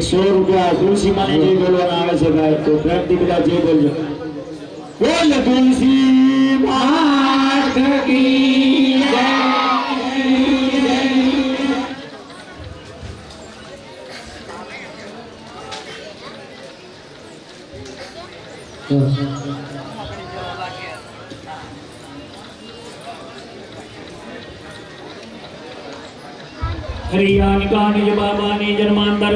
સો રૂપિયા તુલસી માને જે બોલવાના આવે છે ભાઈ તો પ્રેમથી બધા જે બોલજો બોલ તુલસી માત કી જય હરિયાની કાની જન્માંતર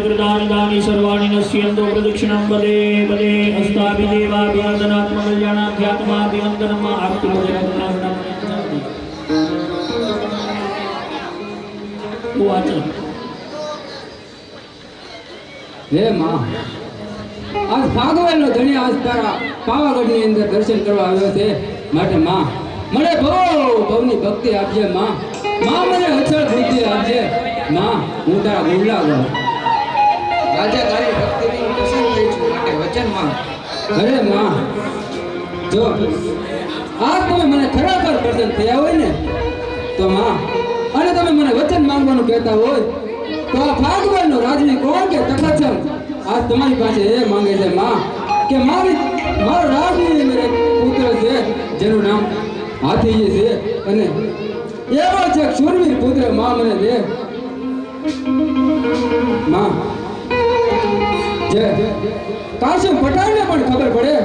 દાની સર્વાણી નશ્યંતો પ્રદક્ષિણમ પદે પદે અસ્તાભિદેવાભિવંદનાત્મ કલ્યાણાધ્યાત્માભિવંદનમ આરતી તું વાંચો હે માં આજ ભાગવેલનો ધણી આજ તારા પાવાગઢની અંદર દર્શન કરવા આવ્યો છે. માટે માં મને બહુ, બહુની ભક્તિ આપજે માં માં મને અચળ બુદ્ધિ આપજે. માં, હું તારા ગુરલા ગયો રાજા તારી ભક્તિની હું પ્રસન્ન થઈ છું માટે વચનમાં અરે માં, જો આ તમે મને ખરેખર પ્રસન્ન થયા હોય ને, તો માં, અને તમે મને વચન માંગવાનું કહેતા હોય, તો આ ભાગવાનનો રાજવી કોણ કે તખચમ આજ તમારી પાસે એ માંગે છે માં, કે મારી, મારો રાજવી મેરે પુત્ર છે, જેનું નામ હાથીજી છે, અને એવો છે શૂરવીર પુત્રમાં મને દે. માં. પાછો ના પડે.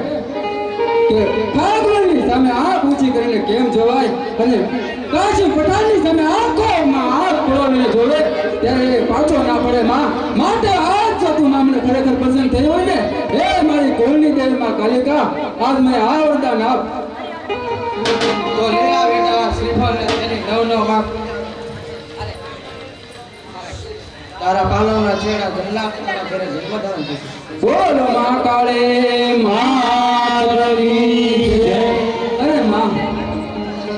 માં, માટે આજ જો તું ખરેખર પસંદ થઈ હોય ને, એ મારી કુળની દેવી માં તારા પાલવના છેડા જલ્લા તારા ઘરે જન્મ ધારણ બોલો માં કાળે જય. અરે માં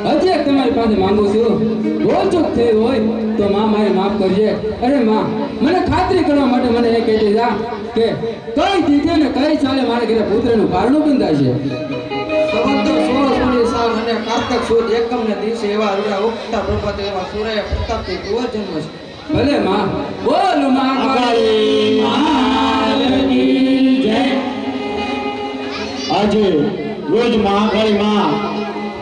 હજી એક તમારી પાસે માંગુ છું? ભૂલ ચૂક થઈ હોય તો માં મારે માફ કરજે. અરે માં મને ખાતરી કરવા માટે મને એ કહી જા કે કઈ દીધે ને કઈ ચાલે મારે ઘરે પુત્રનું પારણું બંધાશે સંવંતર સોળ સોળી સાલ અને કાર્તક સુદ એકમ ને દિવસે એવા રૂડા ઉગતા પ્રભાતે એવા સૂર્ય પ્રતાપથી જન્મ છે. ભલે માં, બોલમાં આજે રોજ મહાકાળી માં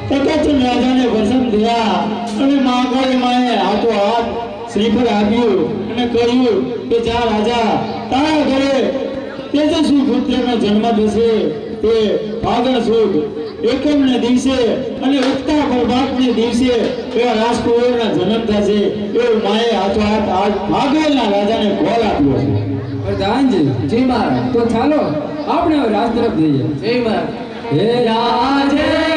તકચન રાજાને પસંદ થયા અને મહાકાળી માએ હાથો હાથ શ્રીફળ આપ્યું અને કહ્યું કે જા રાજા, તારા ઘરે તેજસ્વી પુત્રનો જન્મ થશે તે ફાગણ સુદ. એકમ ને દિવસે અને ઉગતા પ્રભાતને દિવસે એવા રાજકુંવરના જન્મ થશે એવું માએ હાથો હાથ આજ ભાગવેલના રાજાને કોલ આપ્યો છે. પ્રધાનજી જી મહારાજ. તો ચાલો આપણે હવે રાજ તરફ જઈએ. જય મહારાજ. હે રાજા!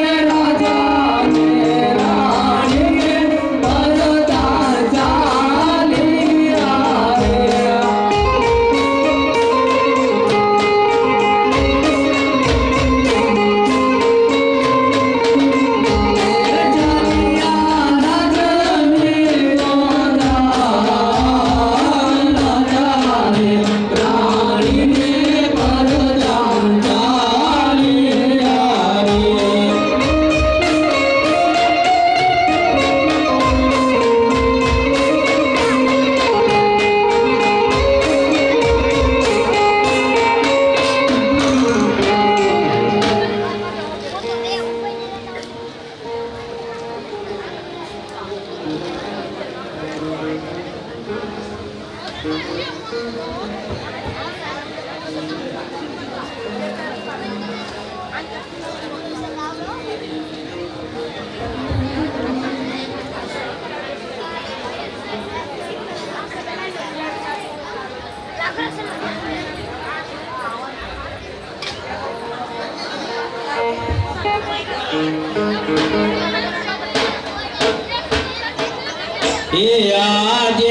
એ આજે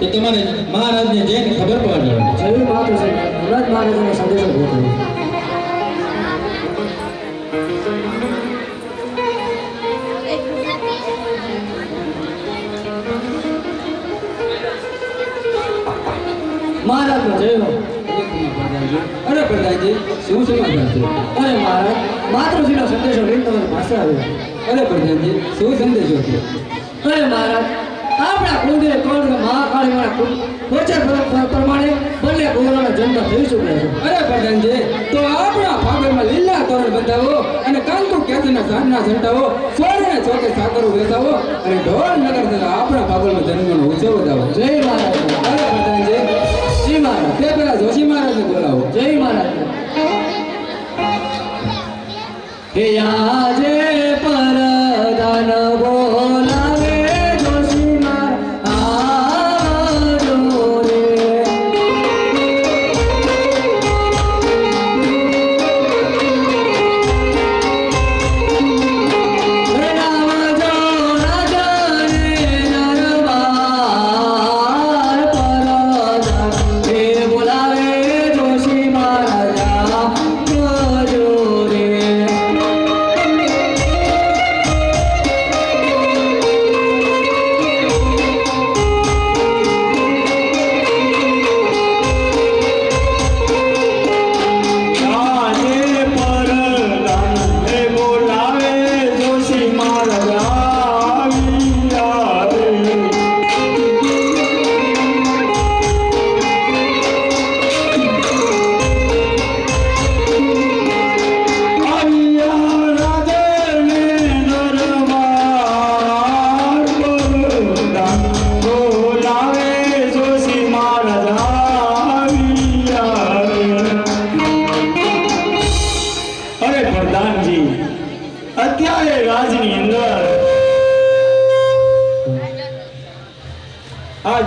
તો તમારે મહારાજને જઈને ખબર પડાવવાની છે જરૂર વાત છે હમણાં મહારાજાનો સંદેશો પહોંચ્યો મહારાજનો જય અરે પ્રધાનજી શું છે? અરે મહારાજ, માતૃશ્રીનો સંદેશો લઈને તમારી પાસે આવ્યો. અરે પ્રધાનજી શું સંદેશો છે? અરે મહારાજ આપણા કુંદરે કોણ મહાકાળી મારા વચન પ્રમાણે બંને કુંવરોનો જન્મ થઈ ચૂક્યો છે. અરે પ્રધાનજી તો આપણા ફાગરમાં લીલા તોરણ બંધાવો અને કાંકુ કેતના સાધના ઝંટાવો સોને ચોકે સાકરો બેસાવો અને ઢોલ નગર તથા આપણા ફાગરમાં જન્મનો ઉત્સવ વધાવો જય મહારાજ. અરે પ્રધાનજી જી મહારાજ તે પેલા જોશી મહારાજને બોલાવો. જય મહારાજ. હે આજે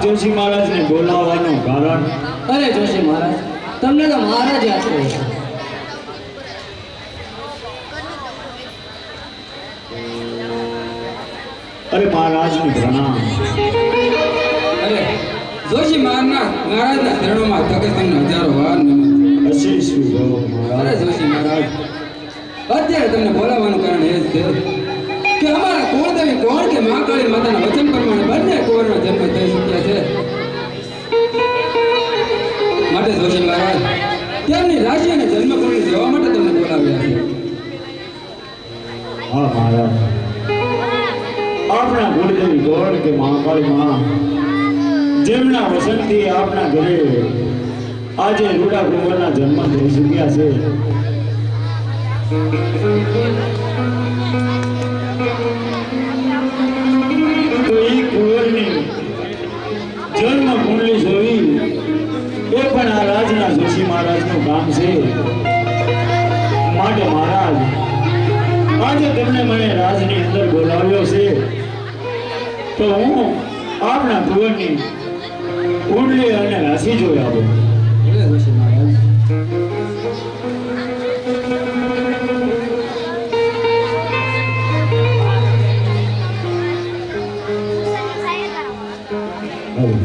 જોશી મહારાજને બોલાવવાનું કારણ? અરે જોશી મહારાજ તમને તો મહારાજ યાદ કરે છે. અરે મહારાજને પ્રણામ. અરે જોશી મહારાજના મહારાજના ચરણોમાં તકે તમને હજારો વાર નમન અશી શું અરે જોશી મહારાજ અત્યારે તમને બોલાવવાનું કારણ એ જ છે. બંને કુંવરનો જન્મ થઈ શક્યા છે? માટે જોશી મહારાજ, તેમની રાજી અને જન્મકુંડળી જોવા માટે તમને બોલાવ્યા છે? હા, મહારાજ. આપણા ગુરુદેવી ગોળ કે મહાકાળી માં જેમના વસનથી આપણા ઘરે આજે રૂડા કુંવરના જન્મ થઈ ચૂક્યા છે. કુંવરની જન્મ કુંડલી જોઈ એ પણ આ રાજના જોશી મહારાજનું કામ છે. માટે મહારાજ, આજે તમને મને રાજની અંદર બોલાવ્યો છે. તો હું આપણા કુંવરની કુંડલી અને રાશિ જોઈ આવું.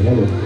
Hello.